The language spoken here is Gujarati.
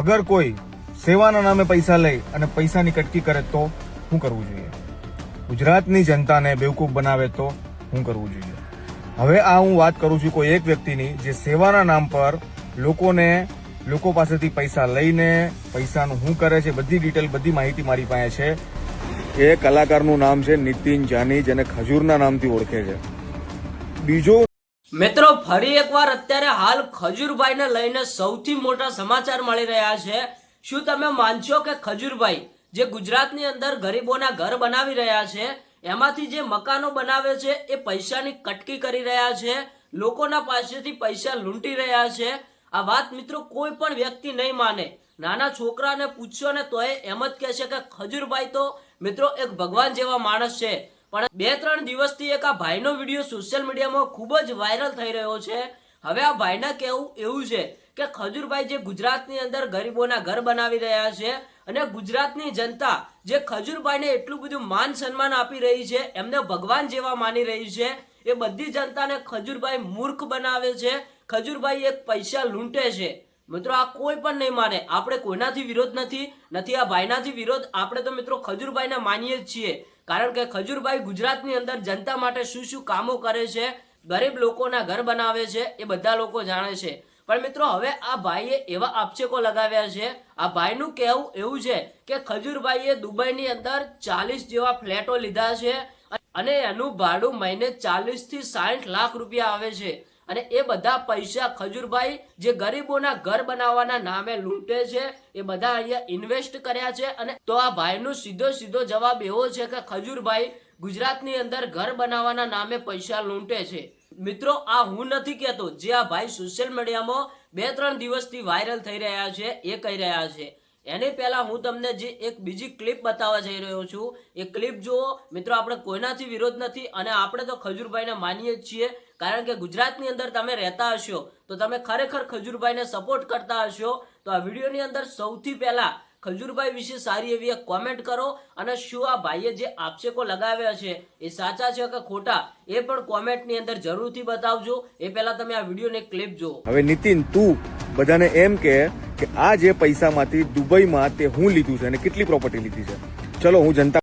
અગર કોઈ સેવાના નામે પૈસા લઈ અને પૈસાની કટકી કરે તો શું કરવું જોઈએ? ગુજરાતની જનતાને બેવકૂફ બનાવે તો શું કરવું જોઈએ? હવે આ હું વાત કરું છું કોઈ એક વ્યક્તિની જે સેવાના નામ પર લોકોને, લોકો પાસેથી પૈસા લઈને પૈસાનું શું કરે છે, બધી ડિટેલ બધી માહિતી મારી પાસે છે. એ કલાકારનું નામ છે નીતિન જાની જેને ખજૂરના નામથી ઓળખે છે. બીજો મિત્રો, ફરી એકવાર અત્યારે હાલ ખજૂરભાઈને લઈને સૌથી મોટા સમાચાર મળી રહ્યા છે. શું તમે માનશો કે ખજૂરભાઈ જે ગુજરાતની અંદર ગરીબોના ઘર બનાવી રહ્યા છે, એમાંથી જે મકાનો બનાવે છે, એ પૈસાની કટકી કરી રહ્યા છે, લોકોના પાસેથી પૈસા લૂંટી રહ્યા છે? આ વાત મિત્રો કોઈ પણ વ્યક્તિ નહીં માને. નાના છોકરાને પૂછશો ને તોય એમ જ કહેશે કે ખજૂરભાઈ તો મિત્રો એક ભગવાન જેવા માણસ છે. પણ બે ત્રણ દિવસથી એક આ ભાઈનો વીડિયો સોશિયલ મીડિયામાં ખૂબ જ વાયરલ થઈ રહ્યો છે. હવે આ ભાઈના કહેવું એવું છે કે ખજૂરભાઈ જે ગુજરાતની અંદર ગરીબોના ઘર બનાવી રહ્યા છે અને ગુજરાતની જનતા જે ખજૂરભાઈને એટલું બધું માન સન્માન આપી રહી છે, એમને ભગવાન જેવા માની રહી છે, એ બધી જનતાને ખજૂરભાઈ મૂર્ખ બનાવે છે, ખજૂરભાઈ એક પૈસા લૂંટે છે. મિત્રો, આ કોઈ પણ નહીં માને. આપણે કોઈનાથી વિરોધ નથી નથી આ ભાઈનાથી વિરોધ. આપણે તો મિત્રો ખજૂરભાઈને માનીએ જ છીએ. કારણ કે ખજૂરભાઈ ગુજરાતની અંદર જનતા માટે શું શું કામો કરે છે, ગરીબ લોકોના ઘર બનાવે છે, એ બધા લોકો જાણે છે. પણ મિત્રો, હવે આ ભાઈએ એવા આક્ષેપો લગાવ્યા છે. આ ભાઈનું કહેવું એવું છે કે ખજૂરભાઈએ દુબઈની અંદર ચાલીસ જેવા ફ્લેટો લીધા છે અને એનું ભાડું મહિને ચાલીસથી સાઠ લાખ રૂપિયા આવે છે. અને એ બધા પૈસા ખજૂરભાઈ જે ગરીબોના ઘર બનાવવાના નામે લૂંટે છે, એ બધા અહીંયા ઇન્વેસ્ટ કર્યા છે અને તો આ ભાઈનો સીધો સીધો જવાબ એવો છે કે ખજૂરભાઈ ગુજરાતની અંદર ઘર બનાવવાના નામે પૈસા લૂંટે છે. મિત્રો, આ હું નથી કહેતો. જે આ ભાઈ સોશિયલ મીડિયામાં બે ત્રણ દિવસથી વાયરલ થઈ રહ્યા છે, એ કહી રહ્યા છે. એની પહેલા હું તમને જે એક બીજી ક્લિપ બતાવવા જઈ રહ્યો છું. એ ક્લિપ જુઓ મિત્રો આપણે કોઈનાથી વિરોધ નથી અને આપણે તો ખજૂરભાઈને માનીએ જ છીએ. કારણ કે ગુજરાતની અંદર તમે રહેતા હશો, તો તમે ખરેખર ખજૂરભાઈને સપોર્ટ કરતા હશો. તો આ વિડીયોની અંદર સૌથી પહેલા ખજૂરભાઈ વિશે સારી એવી કોમેન્ટ કરો અને શું આ ભાઈએ જે આક્ષેપો લગાવ્યા છે એ સાચા છે કે ખોટા એ પણ કોમેન્ટની અંદર જરૂરથી બતાવજો. એ પહેલા તમે આ વિડીયોને ક્લિપ જો હવે નીતિન, તું બધાને એમ કે કે આ જે પૈસામાંથી દુબઈમાં તે હું લીધું છે અને કેટલી પ્રોપર્ટી લીધી છે. ચલો, હું જનતા